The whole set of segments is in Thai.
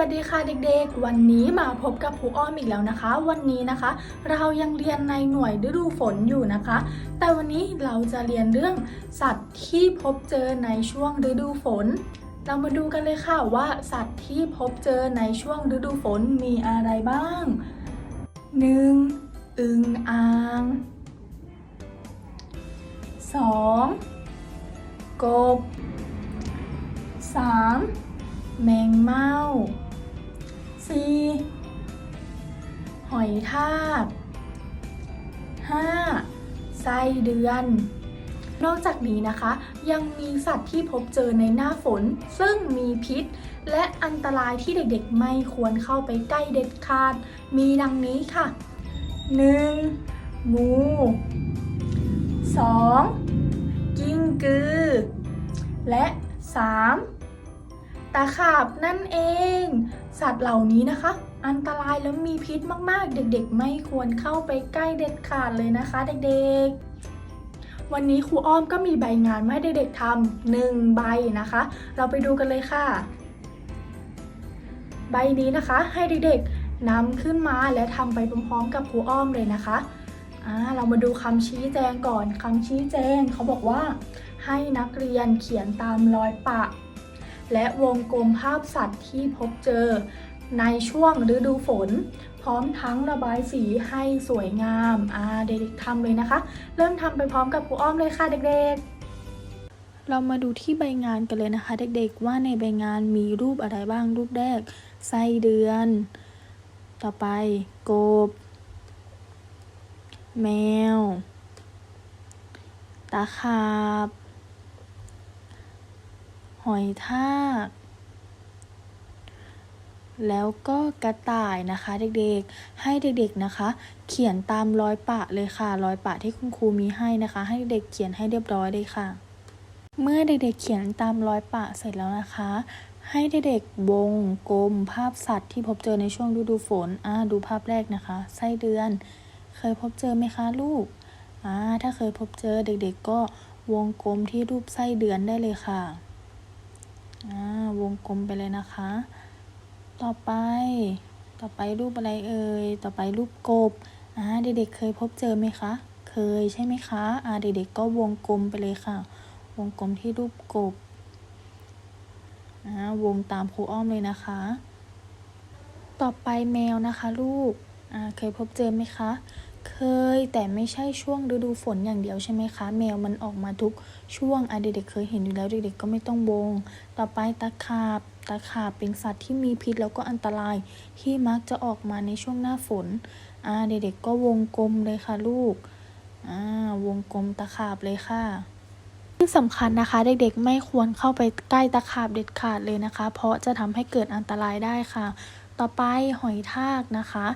วัสดีค่ะเด็กๆ วันนี้มาพบกับครูอ้อมอีกแล้วนะคะ วันนี้นะคะ เรายังเรียนในหน่วยฤดูฝนอยู่นะคะ แต่วันนี้เราจะเรียนเรื่องสัตว์ที่พบเจอในช่วงฤดูฝน เรามาดูกันเลยค่ะว่าสัตว์ที่พบเจอในช่วงฤดูฝนมีอะไรบ้าง 1. อึงอ่าง 2. กบ 3. แมงเม่า 4. หอยทาก 5. ไส้เดือน นอกจากนี้นะคะ ยังมีสัตว์ที่พบเจอในหน้าฝน ซึ่งมีพิษ และอันตรายที่เด็กๆ ไม่ควรเข้าไปใกล้เด็ดขาด มีดังนี้ค่ะ 1. งู 2. กิ้งกือ และ 3. ตาขาบนั่นเอง สัตว์เหล่านี้นะคะ อันตรายและมีพิษมากๆ เด็กๆ ไม่ควรเข้าไปใกล้เด็ดขาดเลยนะคะ เด็กๆวันนี้ครูอ้อมก็มีใบงานมาให้เด็กๆทำหนึ่งใบนะคะ เราไปดูกันเลยค่ะ ใบนี้นะคะให้เด็กๆนำขึ้นมาและทำไปพร้อมๆ กับครูอ้อมเลยนะคะอ่าเรามาดูคำชี้แจงก่อนคำชี้แจงเขาบอกว่า ให้นักเรียนเขียนตามรอยปะ และวงกลมภาพสัตว์ที่พบเจอ ในช่วงฤดูฝน พร้อมทั้งระบายสีให้สวยงามอ่าเด็กๆทำเลยนะคะ เริ่มทำไปพร้อมกับครูอ้อมเลยค่ะเด็กๆเรามาดูที่ใบงานกันเลยนะคะ เด็กๆว่าในใบงานมีรูปอะไรบ้างรูปแรกไส้เดือน ต่อไปกบ แมว ตาขาบ หอยทาก แล้วก็กระต่ายนะคะเด็กๆ ให้เด็กๆนะคะ เขียนตามรอยปะเลยค่ะรอยปะที่คุณครูมีให้นะคะ ให้เด็กๆเขียนให้เรียบร้อยเลยค่ะ เมื่อเด็กๆเขียนตามรอยปะเสร็จแล้วนะคะให้เด็กๆวงกลมภาพสัตว์ที่พบเจอในช่วงฤดูฝน อ่า ดูภาพแรกนะคะ ไส้เดือน เคยพบเจอไหมคะลูก อ่า ถ้าเคยพบเจอเด็กๆก็วงกลมที่รูปไส้เดือนได้เลยค่ะ วงกลมไปเลยนะคะ ต่อไป ต่อไปรูปอะไรเอ่ย ต่อไปรูปกบ อ่า เด็กๆเคยพบเจอไหมคะ เคยใช่ไหมคะ อ่า เด็กๆก็วงกลมไปเลยค่ะ วงกลมที่รูปกบ อ่า วงตามครูอ้อมเลยนะคะ ต่อไปแมวนะคะ ลูก อ่า เคยพบเจอไหมคะ เคยแต่ไม่ใช่ช่วงฤดูฝนอย่างเดียวใช่ไหมคะ แมวมันออกมาทุกช่วงอะเด็กๆเคยเห็นอยู่แล้วเด็กๆก็ไม่ต้องวง ต่อไปตะขาบตะขาบเป็นสัตว์ที่มีพิษแล้วก็อันตรายที่มักจะออกมาในช่วงหน้าฝนอ่าเด็กๆก็วงกลมเลยค่ะลูกอ่าวงกลมตะขาบเลยค่ะที่สำคัญนะคะเด็กๆไม่ควรเข้าไปใกล้ตะขาบเด็ดขาดเลยนะคะ เพราะจะทำให้เกิดอันตรายได้ค่ะ ต่อไปหอยทากนะคะ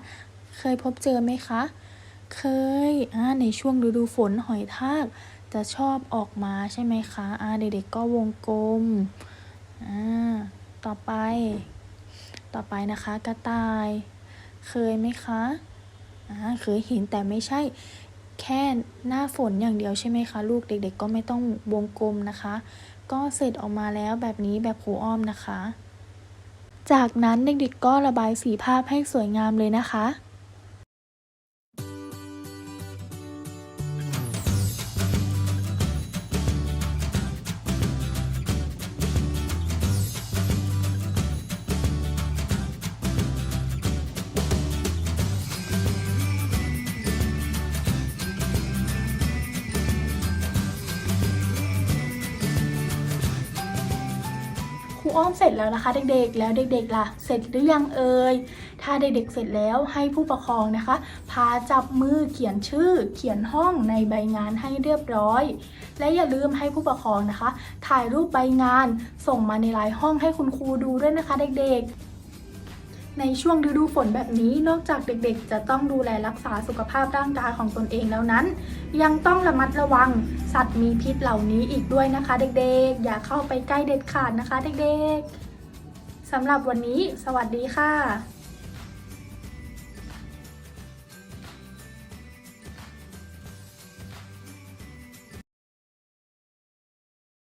เคยพบเจอไหมคะ เคยอ่าในช่วงฤดูฝนหอยทากจะชอบออกมาใช่ไหมคะอ่าเด็กๆก็วงกลมอ่าต่อไป ต่อไปนะคะกระต่าย เคยไหมคะอ่าเคยเห็นแต่ไม่ใช่แค่หน้าฝนอย่างเดียวใช่ไหมคะลูกเด็กๆ ก็ไม่ต้องวงกลมนะคะ ก็เสร็จออกมาแล้วแบบนี้แบบครูอ้อมนะคะ จากนั้นเด็กๆก็ระบายสีภาพให้สวยงามเลยนะคะ รูอ้อมเสร็จแล้วนะคะ เด็กๆ แล้วเด็กๆล่ะ เสร็จหรือยังเอ่ย ถ้าเด็กๆเสร็จแล้วให้ผู้ปกครองนะคะ พาจับมือเขียนชื่อ เขียนห้องในใบงานให้เรียบร้อย และอย่าลืมให้ผู้ปกครองนะคะ ถ่ายรูปใบงาน ส่งมาในไลน์ห้องให้คุณครูดูด้วยนะคะ เด็กๆ ในช่วงฤดูฝนแบบนี้นอกจากเด็กๆ จะต้องดูแลรักษาสุขภาพร่างกายของตนเองแล้วนั้น ยังต้องระมัดระวังสัตว์มีพิษเหล่านี้อีกด้วยนะคะ เด็กๆ อย่าเข้าไปใกล้เด็ดขาดนะคะ เด็กๆสำหรับวันนี้ สวัสดีค่ะ